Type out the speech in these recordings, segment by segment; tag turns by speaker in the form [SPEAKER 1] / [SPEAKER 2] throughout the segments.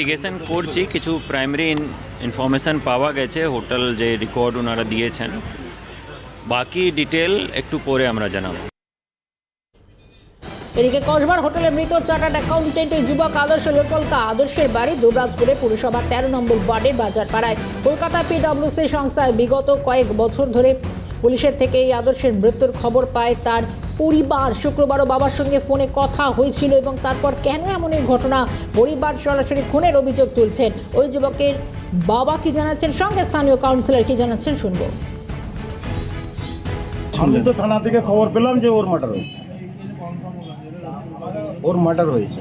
[SPEAKER 1] Investigation করছি, কিছু primary information পাওয়া গেছে হোটেল যে রেকর্ড ওনারা দিয়েছেন। বাকি ডিটেল একটু পরে আমরা জানাব।
[SPEAKER 2] এদিকে কসবার হোটেলে মৃত চার্টার্ড অ্যাকাউন্টেন্ট ওই যুবক আদর্শ লোসলকা আদর্শের বাড়ি দুবরাজপুরে পুরসভা তেরো নম্বর ওয়ার্ডের বাজারপাড়ায়। কলকাতা পিডব্লিউসি সংস্থায় বিগত কয়েক বছর ধরে পুলিশের থেকে এই আদর্শের মৃত্যুর খবর পায় তার পরিবার। শুক্রবারও বাবার সঙ্গে ফোনে কথা হয়েছিল এবং তারপর কেন এমন এই ঘটনা? পরিবার সরাসরি খুনের অভিযোগ তুলছেন ওই যুবকের বাবা কি জানাচ্ছেন? সঙ্গে স্থানীয় কাউন্সিলর কি জানাচ্ছেন শুনব।
[SPEAKER 3] আমি তো থানা থেকে খবর পেলাম যে ওর মার্ডার হয়েছে। ওর মার্ডার হয়েছে।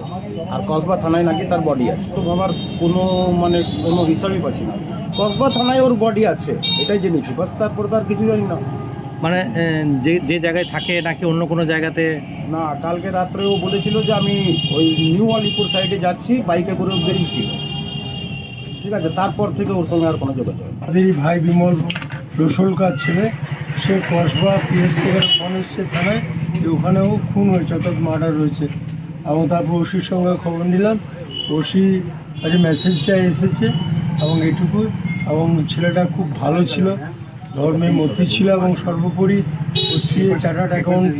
[SPEAKER 3] আর কসবা থানায় নাকি তার বডি আছে। তো বাবার কোনো মানে কোনো হিসাবই পাচ্ছি না। কসবা থানায় ওর বডি আছে, এটাই জেনেছি। বাস তারপরে তার কিছু জানি না।
[SPEAKER 4] মানে যে যে জায়গায় থাকে নাকি অন্য কোনো জায়গাতে?
[SPEAKER 3] না কালকে রাত্রে ও বলেছিল যে আমি ওই নিউ আলিপুর সাইডে যাচ্ছি বাইকে করে বেরিয়েছি ঠিক আছে তারপর থেকে ওর সঙ্গে আর কোনো যোগাযোগ।
[SPEAKER 5] আমাদেরই ভাই বিমল রসুলকার ছেলে সে কসবা পিএস থেকে ফোন এসছে থানায় যে ওখানেও খুন হয়েছে অর্থাৎ মার্ডার হয়েছে। এবং তারপর ওসির সঙ্গে খবর নিলাম ওসি কাছে মেসেজটা এসেছে এবং এটুকু এবং ছেলেটা খুব ভালো ছিল ধর্মের মধ্যে ছিল এবং সর্বোপরি সিএ চার্টার্ড অ্যাকাউন্ট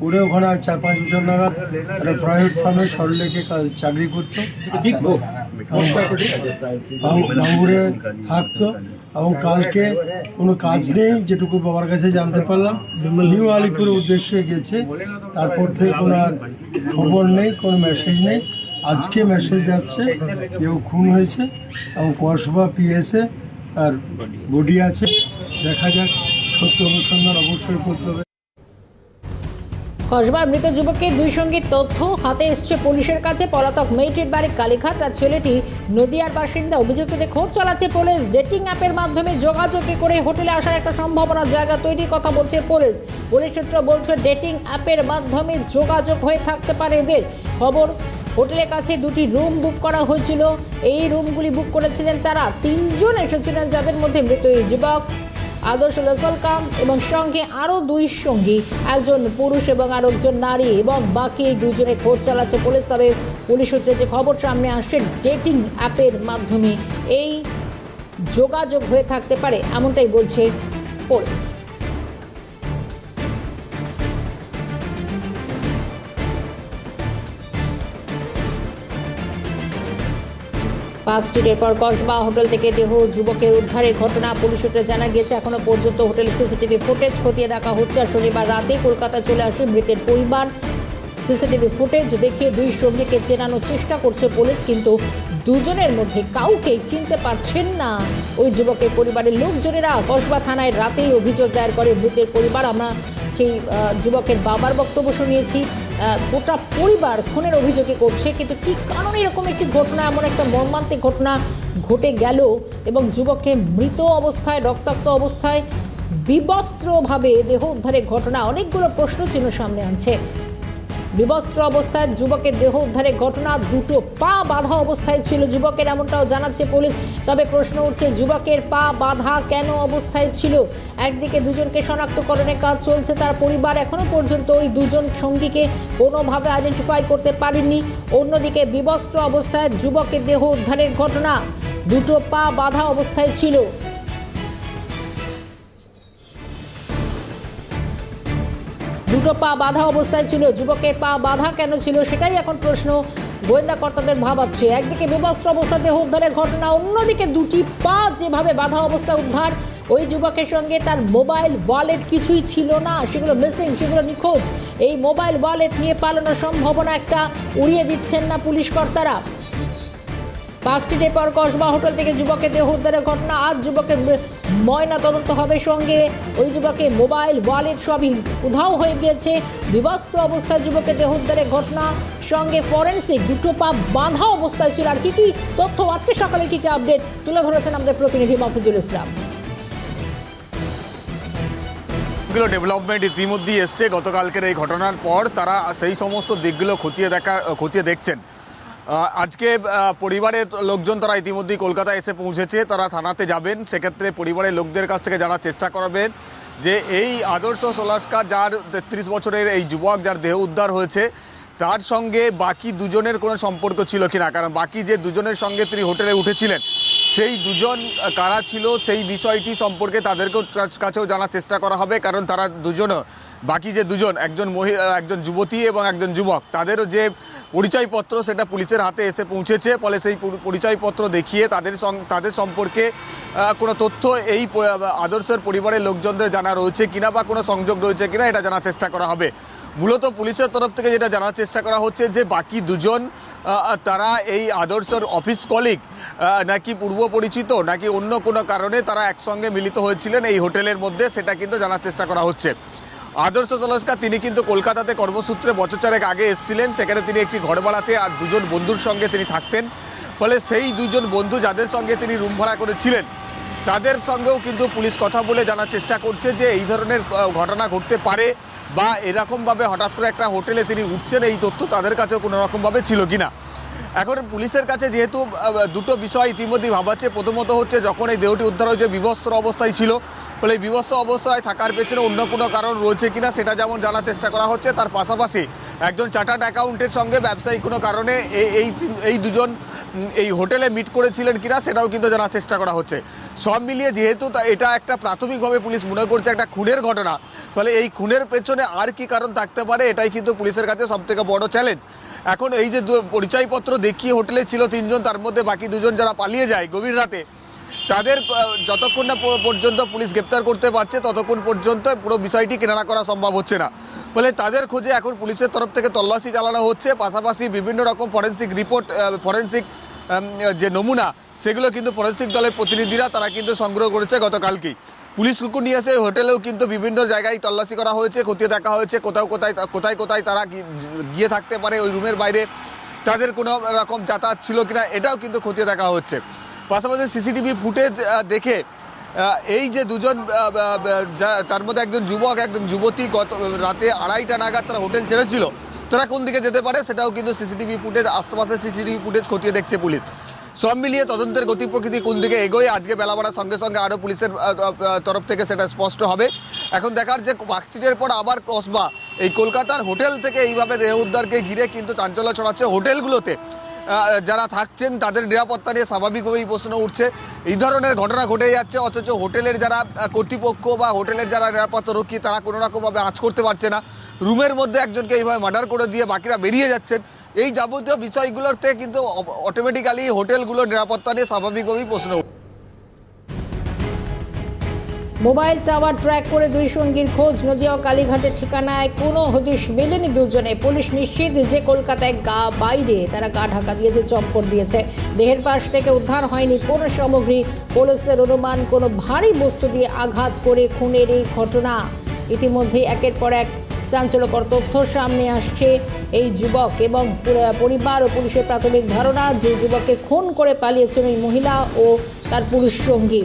[SPEAKER 5] করে ওখানে চার পাঁচ বছর নাগাদ একটা প্রাইভেট ফার্মে সরলেকে কাজ চাকরি করতো। বাঙ্গুরে থাকতো এবং কালকে কোনো কাজ নেই যেটুকু বাবার কাছে জানতে পারলাম। নিউ আলিপুরের উদ্দেশ্যে গেছে। তারপর থেকে কোনো আর খবর নেই, কোনো মেসেজ নেই। আজকে মেসেজ আসছে যে খুন হয়েছে এবং কসবা পিএসে তার বডি আছে। দেখা যাক, সত্য অনুসন্ধান অবশ্যই করতে হবে।
[SPEAKER 2] কসবার মৃত যুবকের দুই সঙ্গীর তথ্য হাতে এসছে পুলিশের কাছে। পলাতক মেয়েটির বাড়ি কালীঘাট, আর ছেলেটি নদিয়ার বাসিন্দা। অভিযুক্তদের খোঁজ চালাচ্ছে পুলিশ। ডেটিং অ্যাপের মাধ্যমে যোগাযোগে করে হোটেলে আসার একটা সম্ভাবনা জায়গা তৈরির কথা বলছে পুলিশ। পুলিশ সূত্র বলছে, ডেটিং অ্যাপের মাধ্যমে যোগাযোগ হয়ে থাকতে পারে এদের। খবর, হোটেলের কাছে দুটি রুম বুক করা হয়েছিল। এই রুমগুলি বুক করেছিলেন তারা। তিনজন এসেছিলেন, যাদের মধ্যে মৃত এই যুবক। আদর্শ লসলকাম এবং সঙ্গে আরও দুই সঙ্গী, একজন পুরুষ এবং আর একজন নারী এবং বাকি দুজনে খোঁজ চালাচ্ছে পুলিশ। তবে পুলিশ সূত্রে যে খবর সামনে আসছে ডেটিং অ্যাপের মাধ্যমে এই যোগাযোগ হয়ে থাকতে পারে, এমনটাই বলছে পুলিশ। পার্ক স্ট্রিটের পর কসবা হোটেল থেকে দেহ যুবকের উদ্ধারের ঘটনা পুলিশ সূত্রে জানা গেছে এখনও পর্যন্ত হোটেলের সিসিটিভি ফুটেজ খতিয়ে দেখা হচ্ছে। আর শনিবার রাতে কলকাতা চলে আসে মৃতের পরিবার। সিসিটিভি ফুটেজ দেখিয়ে দুই সঙ্গীকে চেনানোর চেষ্টা করছে পুলিশ, কিন্তু দুজনের মধ্যে কাউকে চিনতে পারছেন না। ওই যুবকের পরিবারের লোকজনেরা কসবা থানায় রাতেই অভিযোগ দায়ের করে মৃতের পরিবার। আমরা সেই যুবকের বাবার বক্তব্য শুনিয়েছি। গোটা পরিবার খুনের অভিযোগে করছে, কিন্তু কি কারণে এরকম একটি ঘটনা, এমন একটা মর্মান্তিক ঘটনা ঘটে গেল এবং যুবককে মৃত অবস্থায়, রক্তাক্ত অবস্থায় বিবস্ত্রভাবে দেহ উদ্ধারের ঘটনা, অনেকগুলো প্রশ্ন চিহ্ন সামনে আনছে। বিবস্ত্র অবস্থায় যুবকের দেহ উদ্ধারের ঘটনা, দুটো পা বাঁধা অবস্থায় ছিল যুবকের, এমনটাও জানাচ্ছে পুলিশ। তবে প্রশ্ন উঠছে, যুবকের পা বাঁধা কেন অবস্থায় ছিল? একদিকে দুজনকে শনাক্তকরণের কাজ চলছে, তার পরিবার এখনও পর্যন্ত ওই দুজন সঙ্গীকে কোনোভাবে আইডেন্টিফাই করতে পারেননি অন্যদিকে বিবস্ত্র অবস্থায় যুবকের দেহ উদ্ধারের ঘটনা, দুটো পা বাঁধা অবস্থায় ছিল। দুটো পা বাঁধা অবস্থায় ছিল, যুবকের পা বাঁধা কেন ছিল সেটাই এখন প্রশ্ন। গোয়েন্দা কর্তাদের ভাবাচ্ছে, একদিকে বিবস্ত্র অবস্থা দেহ উদ্ধারের ঘটনা, অন্যদিকে দুটি পা যেভাবে বাঁধা অবস্থায় উদ্ধার, ওই যুবকের সঙ্গে তার মোবাইল ওয়ালেট কিছুই ছিল না, সেগুলো মিসিং সেগুলো নিখোঁজ। এই মোবাইল ওয়ালেট নিয়ে পালানোর সম্ভাবনা একটা, উড়িয়ে দিচ্ছেন না পুলিশ কর্তারা। পার্ক স্ট্রিটের পর কসবা হোটেল থেকে যুবকের দেহ উদ্ধারের ঘটনা। আজ যুবকের ময়না তদন্ত হবে। সঙ্গে ওই যুবকে মোবাইল, ওয়ালেট সবই উধাও হয়ে গিয়েছে। বিবস্ত অবস্থায় যুবকের দেহ উদ্ধারের ঘটনা। সঙ্গে ফরেন্সিক দুটো পা বাঁধা অবস্থায় ছিল। আর কি কি তথ্য আজকে সকালে কি কি আপডেট তুলে ধরেছেন আমাদের প্রতিনিধি মফিজুল ইসলাম।
[SPEAKER 6] ডেভেলপমেন্ট ইতিমধ্যেই এসছে। গতকালকের এই ঘটনার পর তারা সেই সমস্ত দিকগুলো খতিয়ে দেখা, খতিয়ে দেখছেন। আজকে পরিবারের লোকজন তারা ইতিমধ্যেই কলকাতায় এসে পৌঁছেছে, তারা থানাতে যাবেন। সেক্ষেত্রে পরিবারের লোকদের কাছ থেকে জানার চেষ্টা করাবেন যে এই আদর্শ সোলাস্কার যার তেত্রিশ বছরের এই যুবক, যার দেহ উদ্ধার হয়েছে, তার সঙ্গে বাকি দুজনের কোনো সম্পর্ক ছিল কিনা? কারণ বাকি যে দুজনের সঙ্গে তিনি হোটেলে উঠেছিলেন, সেই দুজন কারা ছিল, সেই বিষয়টি সম্পর্কে তাদেরকেও কাছ- কাছেও জানার চেষ্টা করা হবে। কারণ তারা দুজনও বাকি যে দুজন, একজন মহিলা, একজন যুবতী এবং একজন যুবক, তাদেরও যে পরিচয়পত্র সেটা পুলিশের হাতে এসে পৌঁছেছে, ফলে সেই পরিচয়পত্র দেখিয়ে তাদের তাদের সম্পর্কে কোনো তথ্য এই আদর্শের পরিবারের লোকজনদের জানা রয়েছে কিনা বা কোনো সংযোগ রয়েছে কিনা, এটা জানার চেষ্টা করা হবে। মূলত পুলিশের তরফ থেকে যেটা জানার চেষ্টা করা হচ্ছে যে বাকি দুজন তারা এই আদর্শর অফিস কলিগ নাকি পূর্ব পরিচিত, নাকি অন্য কোনো কারণে তারা একসঙ্গে মিলিত হয়েছিলেন এই হোটেলের মধ্যে, সেটা কিন্তু জানার চেষ্টা করা হচ্ছে। আদর্শ সলস্কার তিনি কিন্তু কলকাতাতে কর্মসূত্রে বছর চারেক আগে এসেছিলেন। সেখানে তিনি একটি ঘর ভাড়াতে আর দুজন বন্ধুর সঙ্গে তিনি থাকতেন। ফলে সেই দুজন বন্ধু যাদের সঙ্গে তিনি রুম ভাড়া করেছিলেন, তাদের সঙ্গেও কিন্তু পুলিশ কথা বলে জানার চেষ্টা করছে যে এই ধরনের ঘটনা ঘটতে পারে বা এরকমভাবে হঠাৎ করে একটা হোটেলে তিনি উঠছেন, এই তথ্য তাদের কাছেও কোনো রকমভাবে ছিল কিনা। এখন পুলিশের কাছে যেহেতু দুটো বিষয় ইতিমধ্যেই ভাবাচ্ছে। প্রথমত হচ্ছে যখন এই দেহটি উদ্ধার হয়েছে, বিবস্ত্র অবস্থায় ছিল। ফলে এই বিবস্ত্র অবস্থায় থাকার পেছনে অন্য কোনো কারণ রয়েছে কিনা সেটা যেমন জানার চেষ্টা করা হচ্ছে, তার পাশাপাশি একজন চার্টার্ড অ্যাকাউন্টের সঙ্গে ব্যবসায়িক কোনো কারণে এই এই দুজন এই হোটেলে মিট করেছিলেন কিনা সেটাও কিন্তু জানার চেষ্টা করা হচ্ছে। সব মিলিয়ে যেহেতু এটা একটা প্রাথমিকভাবে পুলিশ মনে করছে একটা খুনের ঘটনা, ফলে এই খুনের পেছনে আর কি কারণ থাকতে পারে, এটাই কিন্তু পুলিশের কাছে সবথেকে বড় চ্যালেঞ্জ এখন এই যে পরিচয়পত্র দেখিয়ে হোটেলে ছিল তিনজন, তার মধ্যে বাকি দুজন যারা পালিয়ে যায় গভীর রাতে, তাদের যতক্ষণ না পর্যন্ত পুলিশ গ্রেপ্তার করতে পারছে, ততক্ষণ পর্যন্ত পুরো বিষয়টি কেনারা করা সম্ভব হচ্ছে না। ফলে তাদের খোঁজে এখন পুলিশের তরফ থেকে তল্লাশি চালানো হচ্ছে। পাশাপাশি বিভিন্ন রকম ফরেন্সিক রিপোর্ট ফরেন্সিক যে নমুনা, সেগুলো কিন্তু ফরেন্সিক দলের প্রতিনিধিরা, তারা কিন্তু সংগ্রহ করেছে গতকালকেই। পুলিশ কুকুর নিয়ে এসে হোটেলেও কিন্তু বিভিন্ন জায়গায় তল্লাশি করা হয়েছে, খতিয়ে দেখা হয়েছে, কোথাও কোথায় কোথায় কোথায় তারা গিয়ে থাকতে পারে ওই রুমের বাইরে। তাদের কোনো রকম যাতায়াত ছিল কিনা এটাও কিন্তু খতিয়ে দেখা হচ্ছে। পাশাপাশি সিসিটিভি ফুটেজ দেখে এই যে দুজন তার মধ্যে একজন যুবক, একজন যুবতী গত রাতে আড়াইটা নাগাদ তারা হোটেল ছেড়েছিল। তারা কোন দিকে যেতে পারে সেটাও কিন্তু সিসিটিভি ফুটেজ, আশেপাশে সিসিটিভি ফুটেজ খতিয়ে দেখছে পুলিশ। সব মিলিয়ে তদন্তের গতি প্রকৃতি কোন দিকে এগোয়, আজকে বেলা বাড়ার সঙ্গে সঙ্গে আরও পুলিশের তরফ থেকে সেটা স্পষ্ট হবে। এখন দেখার যে পার্কস্ট্রিটের পর আবার কসবা। এই কলকাতার হোটেল থেকে এইভাবে দেহ উদ্ধারকে ঘিরে কিন্তু চাঞ্চল্য ছড়াচ্ছে হোটেলগুলোতে। যারা থাকছেন তাদের নিরাপত্তা নিয়ে স্বাভাবিকভাবেই প্রশ্ন উঠছে। এই ধরনের ঘটনা ঘটে যাচ্ছে, অথচ হোটেলের যারা কর্তৃপক্ষ বা হোটেলের যারা নিরাপত্তা রক্ষী, তারা কোনো রকমভাবে আঁচ করতে পারছে না। রুমের মধ্যে একজনকে এইভাবে মার্ডার করে দিয়ে বাকিরা বেরিয়ে যাচ্ছেন। এই যাবতীয় বিষয়গুলোতে কিন্তু অটোমেটিক্যালি হোটেলগুলোর নিরাপত্তা নিয়ে স্বাভাবিকভাবেই প্রশ্ন উঠছে।
[SPEAKER 2] মোবাইল টাওয়ার ট্র্যাক করে দুই সঙ্গীর খোঁজ, নদিয়া ও কালীঘাটের ঠিকানায় কোনো হদিশ মেলেনি দুজনে। পুলিশ নিশ্চিত যে কলকাতায় গা বাইরে, তারা গা ঢাকা দিয়েছে, চম্পট দিয়েছে। দেহের পাশ থেকে উদ্ধার হয়নি কোনো সামগ্রী। পুলিশের অনুমান, কোনো ভারী বস্তু দিয়ে আঘাত করে খুনের এই ঘটনা। ইতিমধ্যেই একের পর এক চাঞ্চল্যকর তথ্য সামনে আসছে এই যুবক এবং পরিবার ও পুলিশের প্রাথমিক ধারণা, যে যুবককে খুন করে পালিয়েছেন ওই মহিলা ও তার পুরুষ সঙ্গী।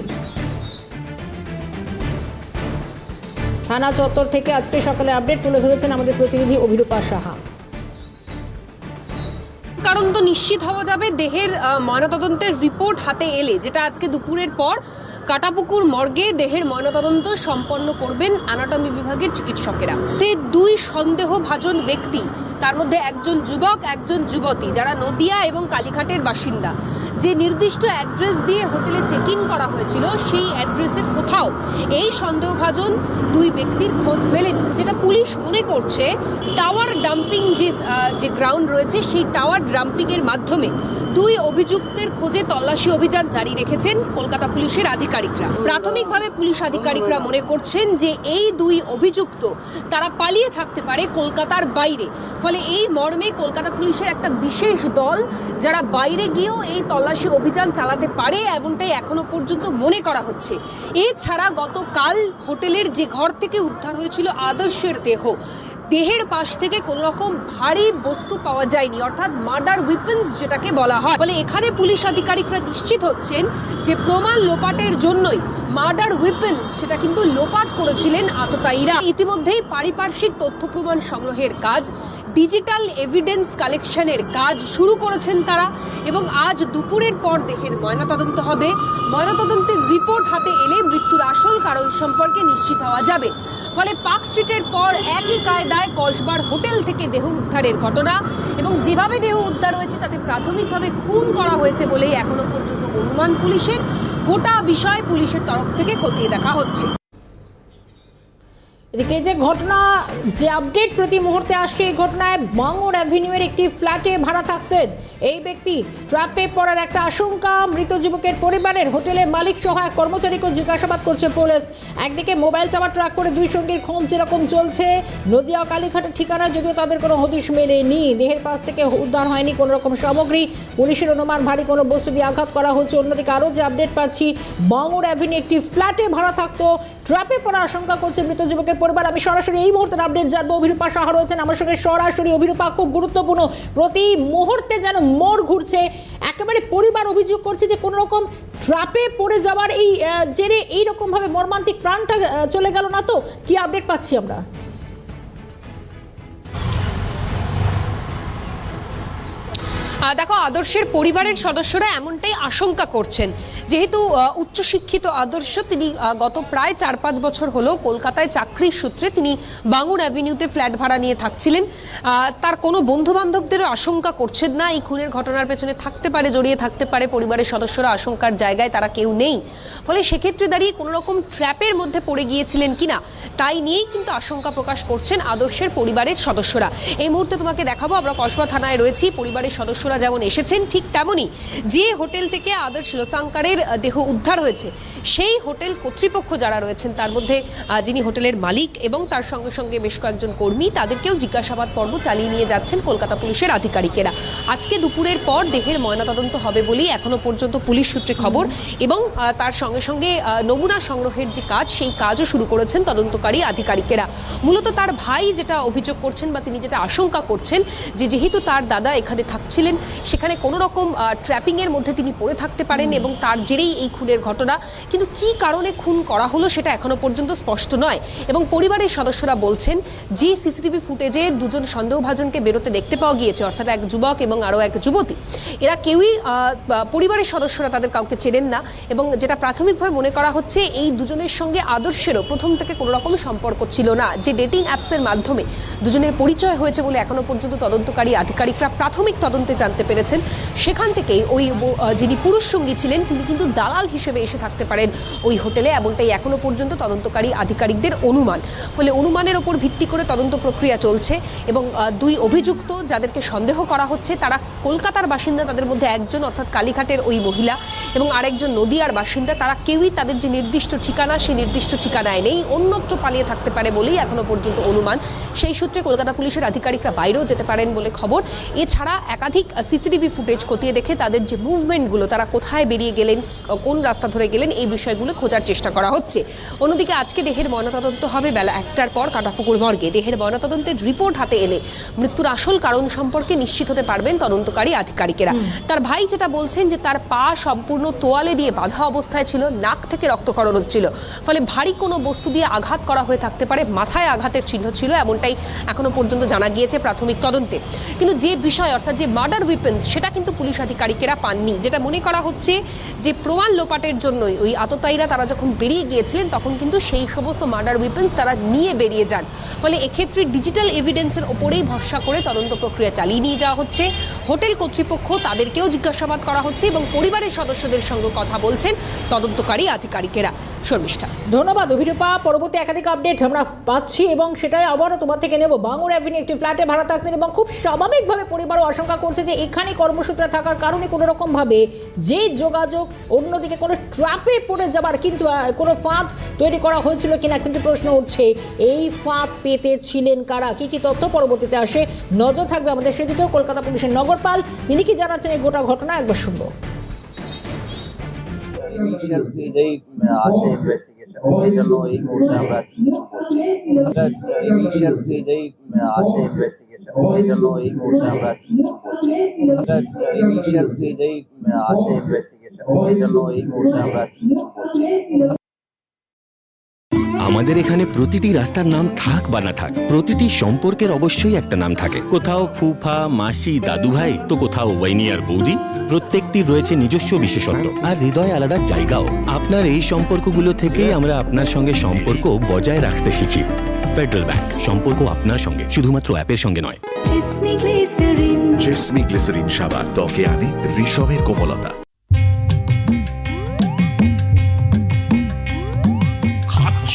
[SPEAKER 2] থানা চত্বর থেকে আজকে সকালে আপডেট তুলে ধরেছেন আমাদের প্রতিনিধি অভিরূপা সাহা।
[SPEAKER 7] কারণ তো নিশ্চিত হওয়া যাবে, দেহের ময়নাতদন্তের রিপোর্ট হাতে এলে, যেটা আজকে দুপুরের পর কাটাপুকুর মর্গে দেহের ময়নাতদন্ত সম্পন্ন করবেন অ্যানাটমি বিভাগের চিকিৎসকেরা। তে দুই সন্দেহভাজন ব্যক্তি, তার মধ্যে একজন যুবক, একজন যুবতী, যারা নদিয়া এবং কালীঘাটের বাসিন্দা। যে নির্দিষ্ট অ্যাড্রেস দিয়ে হোটেলে চেক ইন করা হয়েছিল, সেই অ্যাড্রেসে কোথাও এই সন্দেহভাজন দুই ব্যক্তির খোঁজ মেলেনি। যেটা পুলিশ মনে করছে টাওয়ার ডাম্পিং যে যে গ্রাউন্ড রয়েছে, সেই টাওয়ার ডাম্পিংয়ের মাধ্যমে দুই অভিযুক্তের খোঁজে তল্লাশি অভিযান জারি রেখেছেন কলকাতা পুলিশের আধিকারিকরা। প্রাথমিকভাবে পুলিশ আধিকারিকরা মনে করছেন যে এই দুই অভিযুক্ত তারা পালিয়ে থাকতে পারে কলকাতার বাইরে। ফলে এই মর্মে কলকাতা পুলিশের একটা বিশেষ দল যারা বাইরে গিয়েও এই তল্লাশি অভিযান চালাতে পারে এমনটাই এখনও পর্যন্ত মনে করা হচ্ছে। এছাড়া গতকাল হোটেলের যে ঘর থেকে উদ্ধার হয়েছিল আদর্শের দেহ দেহের পাশ থেকে কোনো রকম ভারী বস্তু পাওয়া যায়নি, অর্থাৎ মার্ডার উইপেন্স যেটাকে বলা হয়। ফলে এখানে পুলিশ আধিকারিকরা নিশ্চিত হচ্ছেন যে প্রমাণ লোপাটের জন্যই মার্ডার উইপেন্স, সেটা কিন্তু লোপাট করেছিলেন আততায়ীরা। ইতিমধ্যেই পারিপার্শ্বিক তথ্য প্রমাণ সংগ্রহের কাজ, ডিজিটাল এভিডেন্স কালেকশনের কাজ শুরু করেছেন তারা এবং আজ দুপুরের পর দেহের ময়নাতদন্ত হবে। ময়নাতদন্তের রিপোর্ট হাতে এলে মৃত্যুর আসল কারণ সম্পর্কে নিশ্চিত হওয়া যাবে। ফলে পার্ক স্ট্রিটের পর একই কায়দায় কসবার হোটেল থেকে দেহ উদ্ধারের ঘটনা এবং যেভাবে দেহ উদ্ধার হয়েছে তাতে প্রাথমিকভাবে খুন করা হয়েছে বলেই এখনও পর্যন্ত অনুমান পুলিশের। গোটা বিষয় পুলিশের তরফ থেকে খতিয়ে দেখা হচ্ছে।
[SPEAKER 2] এদিকে যে ঘটনা, যে আপডেট প্রতি মুহূর্তে আসছে এই ঘটনায় বাঙর অ্যাভিনিউয়ের একটি ফ্ল্যাটে ভাড়া থাকতেন এই ব্যক্তি ট্র্যাপে পড়ার একটা আশঙ্কা। মৃত যুবকের পরিবারের হোটেলের মালিক সহ এক কর্মচারীকেও জিজ্ঞাসাবাদ করছে পুলিশ। একদিকে মোবাইল টাওয়ার ট্র্যাক করে দুই সঙ্গীর খোঁজ যেরকম চলছে, নদিয়া কালীঘাটের ঠিকানা যদিও তাদের কোনো হদিশ মেলেনি। দেহের পাশ থেকে উদ্ধার হয়নি কোনো রকম সামগ্রী। পুলিশের অনুমান, ভারী কোনো বস্তু দিয়ে আঘাত করা হচ্ছে। অন্যদিকে আরও যে আপডেট পাচ্ছি বাঙর অ্যাভিনিউ একটি ফ্ল্যাটে ভাড়া থাকতো। ট্র্যাপে পড়ার আশঙ্কা করছে মৃত যুবকের পরিবার। আমি সরাসরি এই মুহূর্তের আপডেট জানব। অভিরূপা সাহা রয়েছেন আমার সঙ্গে। সরাসরি অভিরূপা খুব গুরুত্বপূর্ণ। প্রতি মুহূর্তে যেন মোড় ঘুরছে, একেবারে পরিবার অভিযোগ করছে যে কোনো রকম ট্রাপে পড়ে যাওয়ার এই জেরে এইরকমভাবে মর্মান্তিক প্রাণটা চলে গেল না তো? কি আপডেট পাচ্ছি আমরা?
[SPEAKER 7] দেখো, আদর্শের পরিবারের সদস্যরা এমনটাই আশঙ্কা করছেন। যেহেতু উচ্চশিক্ষিত আদর্শ, তিনি গত প্রায় চার পাঁচ বছর হলো কলকাতায় চাকরির সূত্রে তিনি বাঙুর অ্যাভিনিউতে ফ্ল্যাট ভাড়া নিয়ে থাকছিলেন। তার কোনো বন্ধু বান্ধবদেরও আশঙ্কা করছেন না। এই খুনের ঘটনার পেছনে থাকতে পারে, জড়িয়ে থাকতে পারে, পরিবারের সদস্যরা আশঙ্কার জায়গায় তারা কেউ নেই। ফলে সেক্ষেত্রে দাঁড়িয়ে কোনো রকম ট্র্যাপের মধ্যে পড়ে গিয়েছিলেন কিনা, তাই নিয়েই কিন্তু আশঙ্কা প্রকাশ করছেন আদর্শের পরিবারের সদস্যরা। এই মুহূর্তে তোমাকে দেখাবো, আমরা কসবা থানায় রয়েছি, পরিবারের সদস্যরা যেমন এসেছেন, ঠিক তেমনই যে হোটেল থেকে আদর্শ লোসাঙ্কারের দেহ উদ্ধার হয়েছে, সেই হোটেল কর্তৃপক্ষ যারা রয়েছেন, তার মধ্যে যিনি হোটেলের মালিক এবং তার সঙ্গে সঙ্গে বেশ কয়েকজন কর্মী, তাদেরকেও জিজ্ঞাসাবাদ পর্ব চালিয়ে নিয়ে যাচ্ছেন কলকাতা পুলিশের আধিকারিকেরা। আজকে দুপুরের পর দেহের ময়নাতদন্ত হবে বলেই এখনও পর্যন্ত পুলিশ সূত্রে খবর এবং তার সঙ্গে সঙ্গে নমুনা সংগ্রহের যে কাজ, সেই কাজও শুরু করেছেন তদন্তকারী আধিকারিকেরা। মূলত তার ভাই যেটা অভিযোগ করছেন বা তিনি যেটা আশঙ্কা করছেন যে যেহেতু তার দাদা এখানে থাকছিলেন সেখানে কোনো রকম ট্র্যাপিং এর মধ্যে তিনি পড়ে থাকতে পারেন এবং তার জেরেই এই খুনের ঘটনা। কিন্তু কি কারণে খুন করা হলো সেটা এখনও পর্যন্ত স্পষ্ট নয়। এবং পরিবারের সদস্যরা বলছেন যে সিসিটিভি ফুটেজে দুজন সন্দেহভাজনকে বেরোতে দেখতে পাওয়া গিয়েছে অর্থাৎ এক যুবক এবং আরও এক যুবতী। এরা কেউই পরিবারের সদস্যরা তাদের কাউকে চেনেন না এবং যেটা প্রাথমিকভাবে মনে করা হচ্ছে এই দুজনের সঙ্গে আদর্শেরও প্রথম থেকে কোনো রকম সম্পর্ক ছিল না। যে ডেটিং অ্যাপসের মাধ্যমে দুজনের পরিচয় হয়েছে বলে এখনও পর্যন্ত তদন্তকারী আধিকারিকরা প্রাথমিক তদন্তে জানতে পেরেছেন। সেখান থেকেই ওই যিনি পুরুষ সঙ্গী ছিলেন, তিনি কিন্তু দালাল হিসেবে এসে থাকতে পারেন ওই হোটেলে। এমনটাই এখনও পর্যন্ত তদন্তকারী আধিকারিকদের অনুমান। ফলে অনুমানের ওপর ভিত্তি করে তদন্ত প্রক্রিয়া চলছে এবং দুই অভিযুক্ত যাদেরকে সন্দেহ করা হচ্ছে, তারা কলকাতার বাসিন্দা, তাদের মধ্যে একজন অর্থাৎ কালীঘাটের ওই মহিলা এবং আরেকজন নদিয়ার বাসিন্দা, তারা কেউই তাদের যে নির্দিষ্ট ঠিকানা, সেই নির্দিষ্ট ঠিকানায় নেই, অন্যত্র পালিয়ে থাকতে পারে বলেই এখনও পর্যন্ত অনুমান। সেই সূত্রে কলকাতা পুলিশের আধিকারিকরা বাইরেও যেতে পারেন বলে খবর। এছাড়া একাধিক সিসিটিভি ফুটেজ খতিয়ে দেখে তাদের যে মুভমেন্টগুলো তারা কোথায় বেরিয়ে গেলেন কোন রাস্তা ধরে গেলেন এই বিষয়গুলো খোঁজার চেষ্টা করা হচ্ছে। অন্যদিকে আজকে দেহের ময়নাতদন্ত হবে বেলা একটার পর কাটাপুকুর মর্গে। দেহের ময়নাতদন্তের রিপোর্ট হাতে এলে মৃত্যুর আসল কারণ সম্পর্কে নিশ্চিত হতে পারবেন তদন্তকারী আধিকারিকেরা। তার ভাই যেটা বলছেন যে তার পা সম্পূর্ণ তোয়ালে দিয়ে বাঁধা অবস্থায় ছিল নাক থেকে রক্তক্ষরণ হচ্ছিল। ফলে ভারী কোনো বস্তু দিয়ে আঘাত করা হয়ে থাকতে পারে মাথায় আঘাতের চিহ্ন ছিল এমনটাই এখনও পর্যন্ত জানা গিয়েছে প্রাথমিক তদন্তে। কিন্তু যে বিষয় অর্থাৎ যে মার্ডার উইপেন্স সেটা কিন্তু পুলিশ আধিকারিকেরা পাননি। যেটা মনে করা হচ্ছে যে প্রমাণ লোপাটের জন্যই ওই আততায়ীরা তারা যখন বেরিয়ে গিয়েছিলেন, তখন কিন্তু সেই সমস্ত মার্ডার উইপেন্স তারা নিয়ে বেরিয়ে যান। ফলে এক্ষেত্রে ডিজিটাল এভিডেন্সের ওপরেই ভরসা করে তদন্ত প্রক্রিয়া চালিয়ে নিয়ে যাওয়া হচ্ছে। হোটেল কর্তৃপক্ষ তাদেরকেও জিজ্ঞাসাবাদ করা হচ্ছে এবং পরিবারের সদস্যদের সঙ্গে কথা বলছেন তদন্তকারী আধিকারিকেরা। শর্মিষ্ঠা।
[SPEAKER 2] ধন্যবাদ অভিরূপা। পরবর্তী একাধিক আপডেট আমরা পাচ্ছি এবং সেটাই আবারও তোমার থেকে নেব। বাঙুর অ্যাভিনিউ একটি ফ্ল্যাটে ভাড়া থাকতেন এবং খুব স্বাভাবিকভাবে পরিবারও আশঙ্কা করছে যে এখানে কর্মসূত্রে থাকার কারণে কোনো রকমভাবে যে যোগাযোগ অন্যদিকে কোনো ট্র্যাপে পড়ে যাবার কিন্তু কোনো ফাঁদ তৈরি করা হয়েছিল কিনা কিন্তু প্রশ্ন উঠছে। এই ফাঁদ পেতে ছিলেন কারা? কি কি তথ্য পরবর্তীতে আসে? নজর থাকবে আমাদের সেদিকেও। কলকাতা পুলিশের নগরপাল, তিনি কি জানাচ্ছেন এই গোটা ঘটনা? একবার শুনব।
[SPEAKER 8] ইনিশিয়াল স্টেজেই আছে ইনভেস্টিগেশন সেই জন্য এই মুহূর্তে আমরা কিছু বলছি এটা ইনিশিয়াল স্টেজেই আছে ইনভেস্টিগেশন সেই জন্য এই মুহূর্তে আমরা কিছু বলছি এটা ইনিশিয়াল স্টেজেই আছে ইনভেস্টিগেশন সেই জন্য এই মুহূর্তে আমরা কিছু বলছি
[SPEAKER 9] আমাদের এখানে প্রতিটি রাস্তার নাম থাক বা না থাক প্রতিটি সম্পর্কের অবশ্যই একটা নাম থাকে। কোথাও ফুফা মাসি দাদু ভাই তো কোথাও ওয়াইনি আর বৌদি প্রত্যেকটির রয়েছে নিজস্ব বিশেষত্ব আর হৃদয় আলাদা জায়গাও। আপনার এই সম্পর্কগুলো থেকেই আমরা আপনার সঙ্গে সম্পর্ক বজায় রাখতে শিখি। ফেডারেল ব্যাংক সম্পর্ক আপনার সঙ্গে শুধুমাত্র অ্যাপের সঙ্গে নয়।
[SPEAKER 10] জেসমি গ্লিসারিন সাবান ত্বকে আনে রিসমের কোমলতা।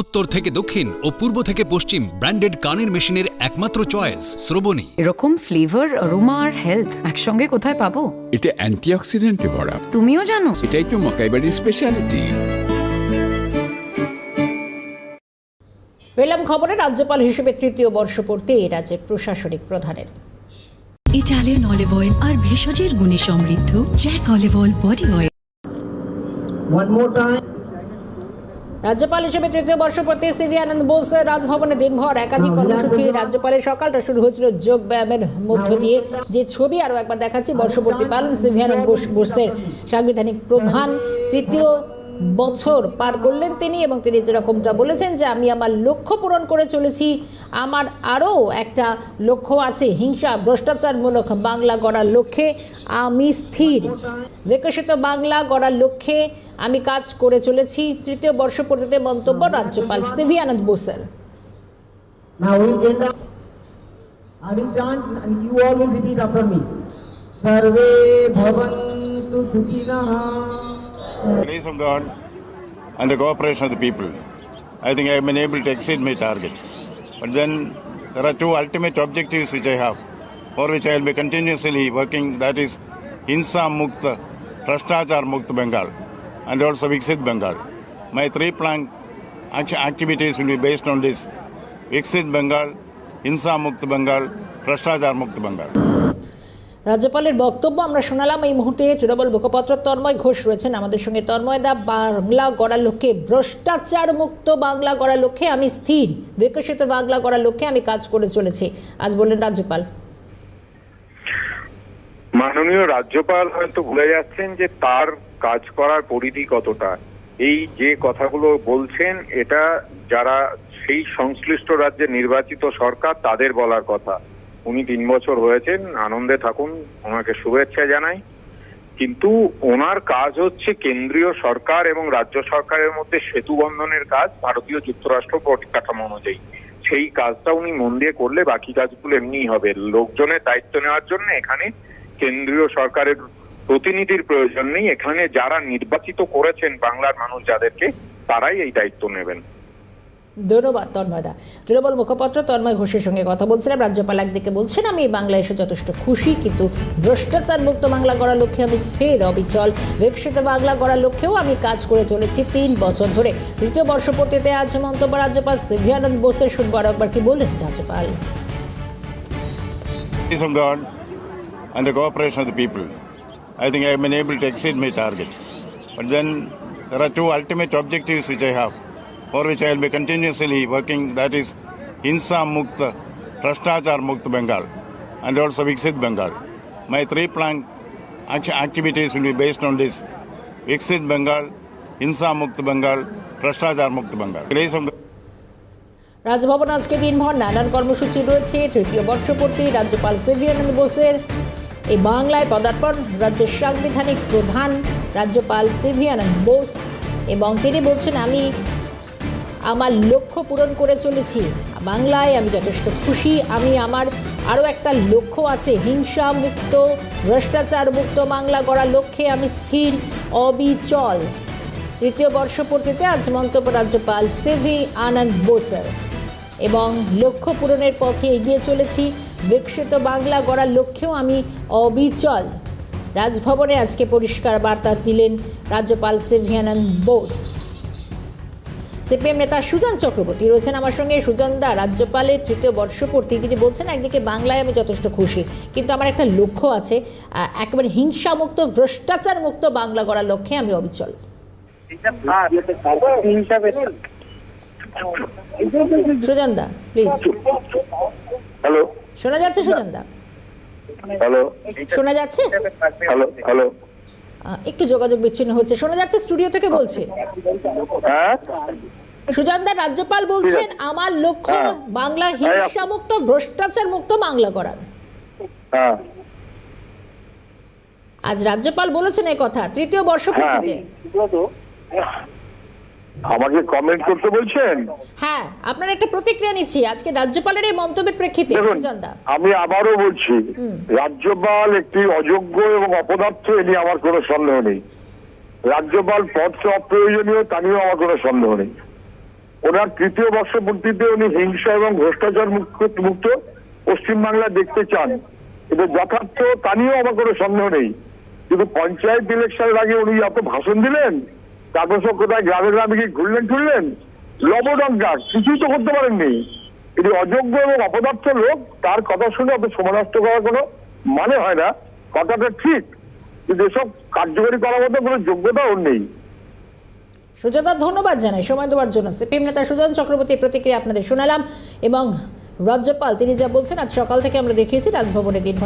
[SPEAKER 9] উত্তর থেকে দক্ষিণ ও পূর্ব থেকে পশ্চিম ব্র্যান্ডেড কানের মেশিনের একমাত্র চয়েস শ্রবণী।
[SPEAKER 11] এরকম ফ্লেভার অরোমা আর হেলথ একসঙ্গে কোথায় পাবো?
[SPEAKER 12] এটা অ্যান্টিঅক্সিডেন্টে ভরা।
[SPEAKER 11] তুমিও জানো?
[SPEAKER 12] এটাই তো মকাইবাড়ির স্পেশালিটি
[SPEAKER 2] পেলাম খবরে রাজ্যপাল হিসেবে তৃতীয় বর্ষপূর্তি রাজ্যের প্রশাসনিক প্রধানের।
[SPEAKER 11] ইটালিয়ান অলিভ অয়েল আর ভেষজের গুণে সমৃদ্ধ Jack olive oil body oil
[SPEAKER 2] রাজ্যপাল হিসেবে তৃতীয় বর্ষপূর্তি সিভি আনন্দ বোস রাজভবনে দিনভর একাধিক কর্মসূচি। রাজ্যপালের সকালটা শুরু হয়েছিল যোগ ব্যায়ামের মধ্য দিয়ে। যে ছবি আরও একবার দেখাচ্ছি বর্ষপূর্তি পালন সিভি আনন্দ বোস বোসের সাংবিধানিক প্রধান তৃতীয় বছর পার করলেন তিনি এবং তিনি যেরকমটা বলেছেন যে আমি আমার লক্ষ্য পূরণ করে চলেছি। আমার আরও একটা লক্ষ্য আছে হিংসা ভ্রষ্টাচারমূলক বাংলা গড়ার লক্ষ্যে। আমি স্থির। বিকশিত বাংলা গড়ার লক্ষ্যে আমি কাজ করে চলেছি তৃতীয় বর্ষপূর্তিতে মন্তব্য রাজ্যপাল সিভি আনন্দ বোসের
[SPEAKER 5] Now we end up, I will chant and you all will repeat after me. Sarve bhavantu sukhinaha.
[SPEAKER 3] grace of God and the cooperation of the people, I think I have been able to exceed my target. But then there are two ultimate objectives which I have, for which I will be continuously working. That is Hinsa Mukta, Prashtachar Mukt Bengal, And also Viksit Bengal. My three plank act- activities will be based on this: Viksit Bengal, Hinsa Mukt Bengal, Prashtachar Mukt Bengal.
[SPEAKER 2] রাজ্যপালের বক্তব্য আমরা শোনালাম এই মুহূর্তে তৃণমূল মুখপাত্র তন্ময় ঘোষ রয়েছেন। আমাদের সঙ্গে তন্ময় দা বাংলা গড়ার লক্ষ্যে ভ্রষ্টাচার মুক্ত বাংলা গড়ার লক্ষ্যে আমি স্থির। বিকশিত বাংলা গড়ার লক্ষ্যে আমি কাজ করে চলেছি। আজ বললেন রাজ্যপাল।
[SPEAKER 5] মাননীয় রাজ্যপাল হয়তো ভুলে যাচ্ছেন যে তার কাজ করার পরিধি কতটা? এই যে কথাগুলো বলছেন, এটা যারা সেই সংশ্লিষ্ট রাজ্যে নির্বাচিত সরকার, তাদের বলার কথা। উনি তিন বছর হয়েছেন, আনন্দে থাকুন, ওনাকে শুভেচ্ছা জানাই। কিন্তু ওনার কাজ হচ্ছে কেন্দ্রীয় সরকার এবং রাজ্য সরকারের মধ্যে সেতু বন্ধনের কাজ, ভারতীয় যুক্তরাষ্ট্র পরিকাঠামো অনুযায়ী। সেই কাজটা উনি মন দিয়ে করলে বাকি কাজগুলো এমনিই হবে। লোকজনের দায়িত্ব নেওয়ার জন্য এখানে কেন্দ্রীয় সরকারের প্রতিনিধির প্রয়োজন নেই। এখানে যারা নির্বাচিত করেছেন বাংলার মানুষ যাদেরকে তারাই এই দায়িত্ব নেবেন।
[SPEAKER 2] ধন্যবাদ তন্ময় দা। তৃণমূল মুখপাত্র তন্ময় ঘোষের সঙ্গে কথা বলছিলাম। রাজ্যপাল একদিকে বলছেন আমি এই বাংলায় এসে যথেষ্ট খুশি কিন্তু ভ্রষ্টাচার মুক্ত বাংলা গড়ার লক্ষ্যে আমি স্থির অবিচল। বিকশিত বাংলা গড়ার লক্ষ্যেও আমি কাজ করে চলেছি তিন বছর ধরে। তৃতীয় বর্ষপূর্তিতে আজ মন্তব্য রাজ্যপাল সিভি আনন্দ বোসের শুনব আরও একবার কি বললেন রাজ্যপাল?
[SPEAKER 3] And the cooperation of the people, I think I have been able to exceed my target. But then there are two ultimate objectives which I have, for which I will be continuously working. That is Hinsa Mukta, Prashtachar Mukt Bengal, and also Viksit Bengal. My three plank act- activities will be based on this: Viksit Bengal, Hinsa Mukt Bengal, Prashtachar Mukt Bengal. Grace of.
[SPEAKER 2] Raj Bhavan আজকে দিনভর নানান কর্মসূচি রয়েছে তৃতীয় বর্ষপূর্তি রাজ্যপাল CV আনন্দ বোসের এই বাংলায় পদার্পণ রাজ্যের সাংবিধানিক প্রধান রাজ্যপাল সিভি আনন্দ বোস এবং তিনি বলছেন, আমি আমার লক্ষ্য পূরণ করে চলেছি। বাংলায় আমি যথেষ্ট খুশি। আমি আমার আরও একটা লক্ষ্য আছে। হিংসা মুক্ত ভ্রষ্টাচার মুক্ত বাংলা গড়ার লক্ষ্যে আমি স্থির, অবিচল। তৃতীয় বর্ষপূর্তিতে আজ মন্তব্য রাজ্যপাল সিভি আনন্দ বোসের। এবং লক্ষ্য পূরণের পথে এগিয়ে চলেছি। বিকশিত বাংলা গড়ার লক্ষ্যেও আমি অবিচল। রাজভবনে আজকে পরিষ্কার বার্তা দিলেন রাজ্যপাল সিভি আনন্দ বোস। সিপিএম নেতা সুজন চক্রবর্তী রয়েছেন আমার সঙ্গে। সুজন দা রাজ্যপালের তৃতীয় বর্ষপূর্তি। তিনি বলছেন একদিকে বাংলায় আমি যথেষ্ট খুশি কিন্তু আমার একটা লক্ষ্য আছে আহ, একেবারে হিংসামুক্ত ভ্রষ্টাচার মুক্ত বাংলা গড়ার লক্ষ্যে আমি অবিচল। সুজন দা প্লিজ।
[SPEAKER 13] হ্যালো।
[SPEAKER 2] শোনা যাচ্ছে সুজন দা
[SPEAKER 13] হ্যালো?
[SPEAKER 2] শোনা যাচ্ছে?
[SPEAKER 13] Hello
[SPEAKER 2] hello. একটু যোগাযোগ বিচ্ছিন্ন হচ্ছে। শোনা যাচ্ছে স্টুডিও থেকে বলছে?
[SPEAKER 13] হ্যাঁ?
[SPEAKER 2] সুজানদা রাজ্যপাল বলছেন আমার লক্ষ্য
[SPEAKER 13] হ্যাঁ।
[SPEAKER 2] বাংলা হিংসা মুক্ত ভ্রষ্টাচার মুক্ত বাংলা করার।
[SPEAKER 13] হ্যাঁ।
[SPEAKER 2] আজ রাজ্যপাল বলেছেন এই কথা তৃতীয় বর্ষপূর্তিতে।
[SPEAKER 13] আমাকে কমেন্ট করতে বলছেন?
[SPEAKER 2] হ্যাঁ আপনার একটা প্রতিক্রিয়া নিচ্ছি। আজকে রাজ্যপালের এই মন্তব্যের প্রেক্ষিতে
[SPEAKER 13] আমি আবারও বলছি রাজ্যপাল একটি অযোগ্য এবং অপদার্থ এ নিয়ে আমার কোনো সন্দেহ নেই। রাজ্যপাল পদটা অপ্রয়োজনীয় তা নিয়েও আমার কোনো সন্দেহ নেই। ওনার তৃতীয় বর্ষপূর্তিতে উনি হিংসা এবং ভ্রষ্টাচার মুক্ত মুক্ত পশ্চিমবাংলা দেখতে চান। কিন্তু যথার্থ তা নিয়েও আমার কোনো সন্দেহ নেই। কিন্তু পঞ্চায়েত ইলেকশনের আগে উনি এত ভাষণ দিলেন তারপর সব কোথায় গ্রামে গ্রামে কি ঘুরলেন টুরলেন লবডঙ্কা কিছুই তো করতে পারেননি। এটি অযোগ্য এবং অপদার্থ লোক, তার কথা শুনে অত সমানষ্ট করার কোনো মানে হয় না। কথাটা ঠিক, কিন্তু এসব কার্যকরী করার মতো কোনো যোগ্যতা নেই।
[SPEAKER 2] সুজাতা, ধন্যবাদ জানাই। সময় দেওয়ার জন্য সিপিএম নেতা সুজন চক্রবর্তীর প্রতিক্রিয়া আপনাদের শোনালাম এবং রাজ্যপাল, তিনি যা বলছেন আজ সকাল থেকে আমরা দেখিয়েছি। রাজভবনে দিনভর